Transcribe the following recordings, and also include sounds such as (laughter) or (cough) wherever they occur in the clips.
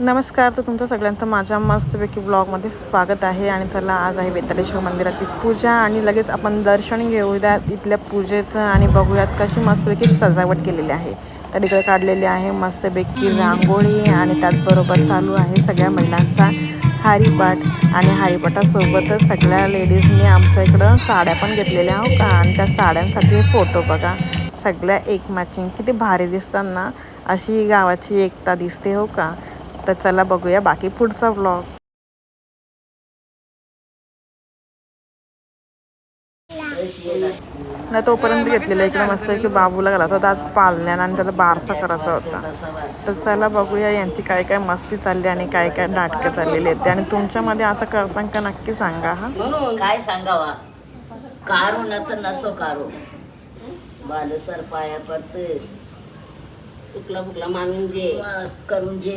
नमस्कार तर तुमचं सगळ्यांचं माझ्या मस्तपैकी ब्लॉगमध्ये स्वागत आहे आणि चला आज आहे वेतालेश्वर मंदिराची पूजा आणि लगेच आपण दर्शन घेऊया इथल्या पूजेचं आणि बघूयात कशी मस्तपैकी सजावट केलेली आहे. तर इकडे काढलेली आहे मस्तपैकी रांगोळी आणि त्याचबरोबर चालू आहे सगळ्या महिलांचा हरिपाठ आणि हरिपाठासोबतच सगळ्या लेडीजनी आमच्या इकडं साड्या पण घेतलेल्या हो का? आणि त्या साड्यांसाठी फोटो बघा. सगळ्या एक मॅचिंग किती भारी दिसतात ना? अशी गावाची एकता दिसते हो का? तर चला बघूया बाकी पुढचा ब्लॉग नाही तोपर्यंत घेतलेला इकडे मस्त की बाबूला गेला होता. आज पालण्यानं आणि त्याचा बारसा करायचा होता. तर चला बघूया यांची काय काय मस्ती चालली आणि काय काय नाटकं चाललेली आहेत. आणि तुमच्यामध्ये असं करताना का नक्की सांगा हा? काय सांगावा? कारू नच नसो कारू. बालसर पाया पडते चुकला फुकला मानून जे करून जे.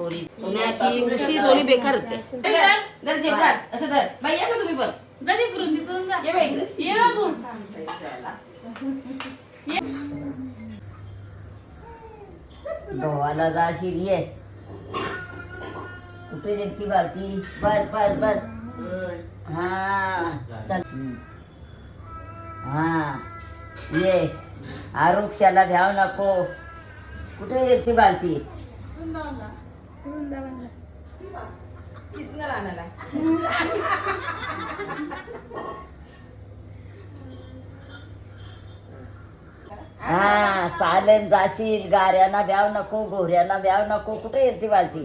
उशी दोन्ही बेकार होते दर जेवणार असं दर बाई या ना तुम्ही पण जा ये बाई ये बाबू गोवाला जाशील ये. कुठे नेमकी बाकी बस बस बस. हा चल. हा. ये. आरुक्षाला घ्याव नको. कुठे येते बालती हा चालेल जाशील. गाऱ्यांना ब्याव नको गोऱ्यांना ब्याव नको. कुठे येते बालती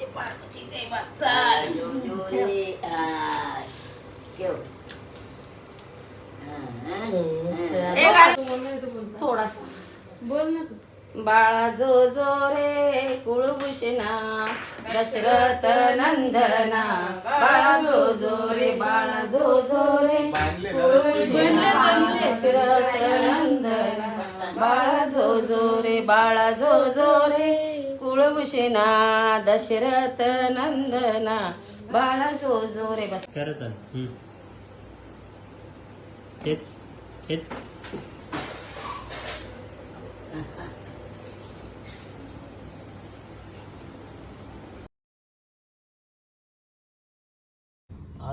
ते पार्वती दे हा, बसतात थोडासा. बोल ना तू. बाळा जो जो रे कुळभूषणा दशरथ नंदना. बाळा जो जो रे बाळा जो जो रे कुळभूषणा दशरथ नंदना. बाळा जो जो रे बाळा जो जो रे कुळभूषणा दशरथ नंदना बाळा जो जो रे बस. करत हेच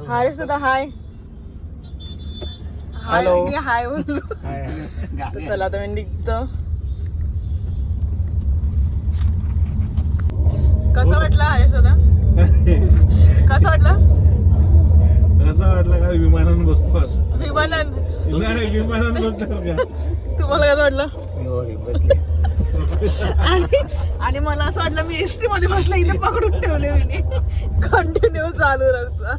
हाय सुद्धा हाय. Hello hi. तर चला आता मी निघतो कसं वाटलं? हरेश दादा (laughs) कसं वाटलं? असं वाटलं का? विमानानं बसतो विमानान. नाही विमानात बसणार का तुम्हाला काय वाटलं? आणि आणि मला असं वाटलं मी एसटी मध्ये बसला इथे पकडून ठेवले मी कंटिन्यू चालू रस्ता.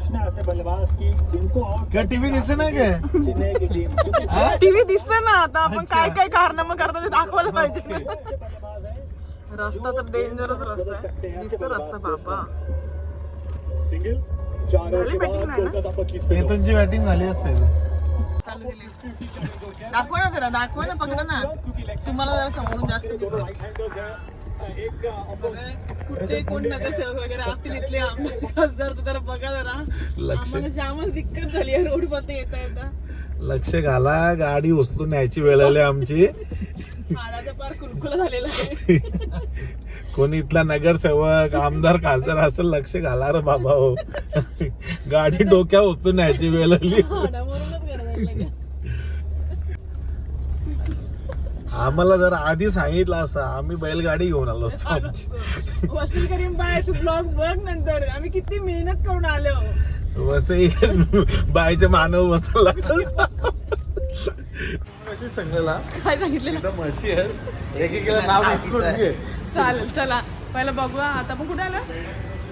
कृष्णा ऐसे बल्लेबाज की इनको आउट काय टीव्ही दिसे नाही काय? चेन्नई की टीम क्योंकि टीव्ही दिसतं ना आता आपण काय काय कारनामा करतो ते दाखवायला पाहिजे ऐसे बल्लेबाज है। रस्ता तर डेंजरच रस्ता आहे दिसतो रस्ता बाबा। सिंगल चार झाली batting नाही ना? कोलकाता पच्चीस पे केतनची बॅटिंग झाली असेल. चालू केली. दाखवा ना जरा दाखवा ना पकडा ना. तुम्हाला जरा समोरून जास्त दिसेल. राइट हैंडर्स है। एक कुठे कोण नगरसेवक वगैरे. असतील इथले आमदार खासदार तर बघा जरा. लक्ष आम्हाला जामच दिक्कत झाली आहे रोडमध्ये येता येता. लक्ष घाला गाडी उचलून न्यायची वेळ आली आमची. हाडाचा पार कुरकुला झालेला आहे. कोणी इथला नगरसेवक आमदार खासदार असं लक्ष घाला रे बाबा हो. गाडी डोक्या उचलून न्यायची वेळ आली. हाडामरूनच करायला लागलं. आम्हाला जर आधी सांगितलं असं आम्ही बैलगाडी घेऊन आलो असतो आमची. वसूल बाय ब्लॉग बघ नंतर. आम्ही किती मेहनत करून आलो. वसई (laughs) बायचे मानव बसायला सांगलेला काय सांगितलेलं? इथं म्हशी आहेत. एकेकीला नाव विचारून घे. चालेल चला. पहिलं बघूया. आता आपण कुठे आलो?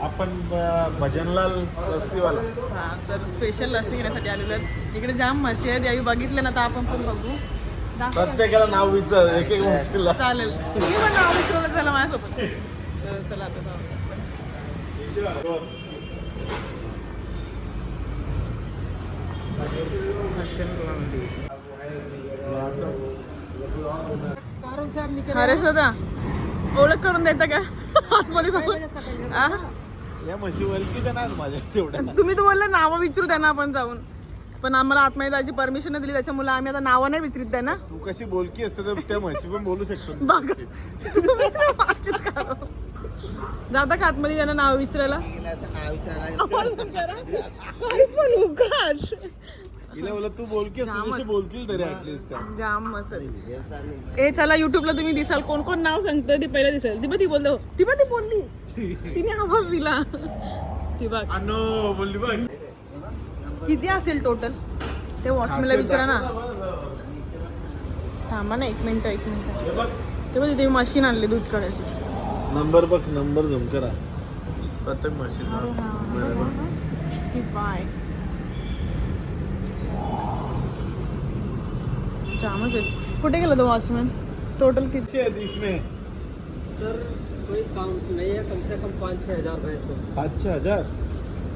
आपण अं, भजनलाल लस्सीवाला. हा तर स्पेशल लसी घेण्यासाठी आलेलो आहेत. इकडे जाम म्हशी आहेत यावी बघितले ना तर आपण पण बघू. प्रत्येकाला नाव विचार एक एक म्हशीला चालेल. तुम्ही पण नाव विचारलं चला माझ्यासोबत. तर चला आता जाऊ. हरेश दादा ओळख करून देता का? आतमध्ये जाऊन. आ? या म्हशी वलकीच्या नाही माझ्या तेवढ्या तुम्ही तर बोलले नावं विचारू त्यांना आपण जाऊन. पण आम्हाला आतमध्ये जायची परमिशन नाही दिली त्याच्यामुळे आम्ही आता नावं नाही विचारित त्यांना तू कशी बोलकी असते तर त्या म्हशी पण बोलू शकतो. बघ. तुम्ही ना वाचित करा. जाता का आतमध्ये त्यांना नाव विचारायला? आपण पण करा. काही पण उगाच. तिला बोला तू बोलकी असते. तशी बोलतील तरी ऍटलीस्ट का? जाम मस्त ए चला युट्यूबला तुम्ही दिसाल. कोण कोण नाव सांगतं ते पहिलं दिसेल. ती बघ ती बोललो ती बघ ती बोलली. तिने आवाज दिला. ती बघ. अनो बोलली बघ. किती असेल टोटल ते वॉचमॅनला विचारा ना. थांबा ना एक मिनिट एक मिनिट. बघ. ते बघ तिथे मशीन आणली दूध काढायची. नंबर बघ नंबर झुम करा. प्रत्येक. की बाय. जामच आहेत कुठे गेला तो वॉचमॅन टोटल किती? आहेत इसमें? कोई काउंट नहीं है कम से कम पाँच छः हजार पाच छह हजार?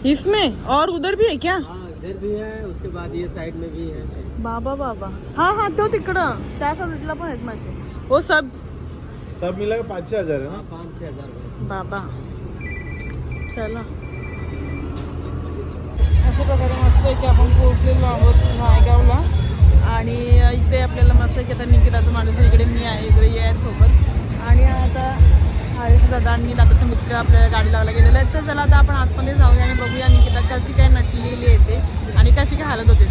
इसमें? और उधर भी है क्या? हाँ. इधर भी है उसके बाद ये साइड में भी है। बाबा बाबा। हा हा तो तिकडं. त्या साईडला पण आहेत मासे हो सब. सब मिला के पाच छह हजार है ना? हाँ पाँच छः हजार बाबा। चला. अशा प्रकारे मस्त आहे की आपण पोहोचलेलो आहोत नायगावला. आणि इथे आपल्याला मस्त आहे की आता निकिताचं माणूस आहे, इकडे मी आहे इकडे ये सोबत. आणि आता हरीश दादा आणि दादाचा मित्र आपल्याला गाडी लावायला गेलेला आहे. तर चला आता आपण आतमध्ये जाऊया आणि बघूया निकिता कशी काय नटलेली येते आणि कशी काय हालत होते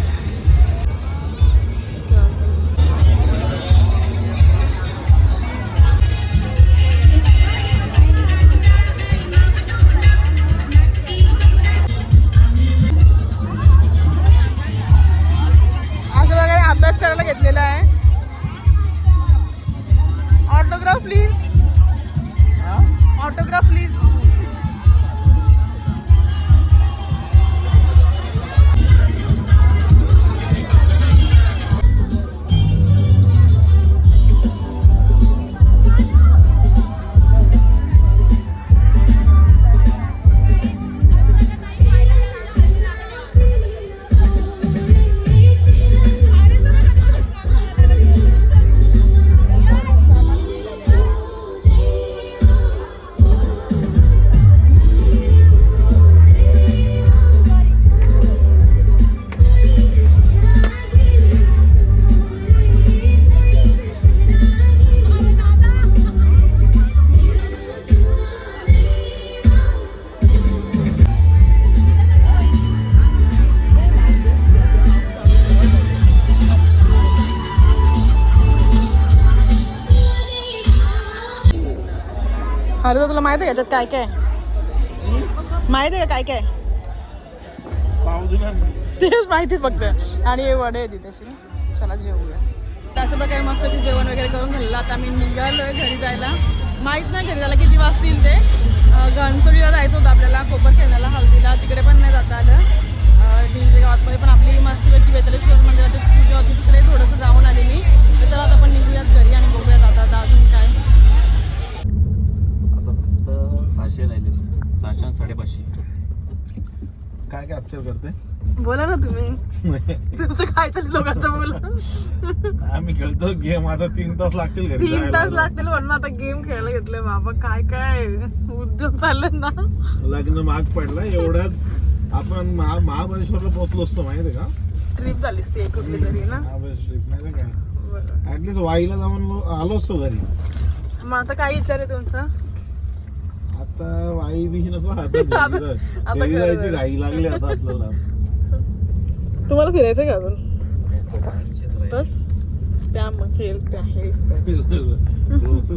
अरे तर तुला माहिती आहे का? काय काय? माहिती आहे का काय काय? तेच माहितीच फक्त. आणि हे वडे आहे तशी चला जेवूया. असं प्रकारे मस्त की जेवण वगैरे करून झालेलं आता आम्ही निघालोय घरी जायला. माहीत नाही घरी जायला किती वाजतील ते. घणसोलीला जायचं होतं आपल्याला. कोपर खेळण्याला हल्दीला. तिकडे पण नाही जाता आलं. गावातमध्ये पण आपली मस्तपैकी बेतलेश्वर मंदिराची पूजा होती. तिकडे थोडंसं जाऊन आली मी. तर चला आता आपण निघूयात घरी आणि बघूयात आता अजून काय. सहाशे राहिले सहाशे आणि साडेपाचशे. काय कॅप्चर करते? बोला ना तुम्ही. (laughs) तुमचं काय चाललं दोघांचं बोला. आम्ही खेळतो गेम आता तीन तास लागतील घरी तीन जायला. तास लागतील म्हणून आता गेम खेळायला घेतले बाबा. काय काय? उद्योग चाललेत ना. लग्न माग पडला एवढ्यात आपण महा महाबळेश्वरला पोहोचलो असतो माहिती का? ट्रिप झालीस ती कुठली तरी ना? महाबळेश्वर नाही काय बरं. ऍटलीस्ट वाईला जाऊन लो- आलो असतो घरी. मग आता काय विचार आहे तुमचा? आता वाई बी नको (laughs) आता घरी जायची जाय. घाई लागली आता आपल्याला. तुम्हाला फिरायचं का अजून? बस. त्या मग खेळ त्या (laughs)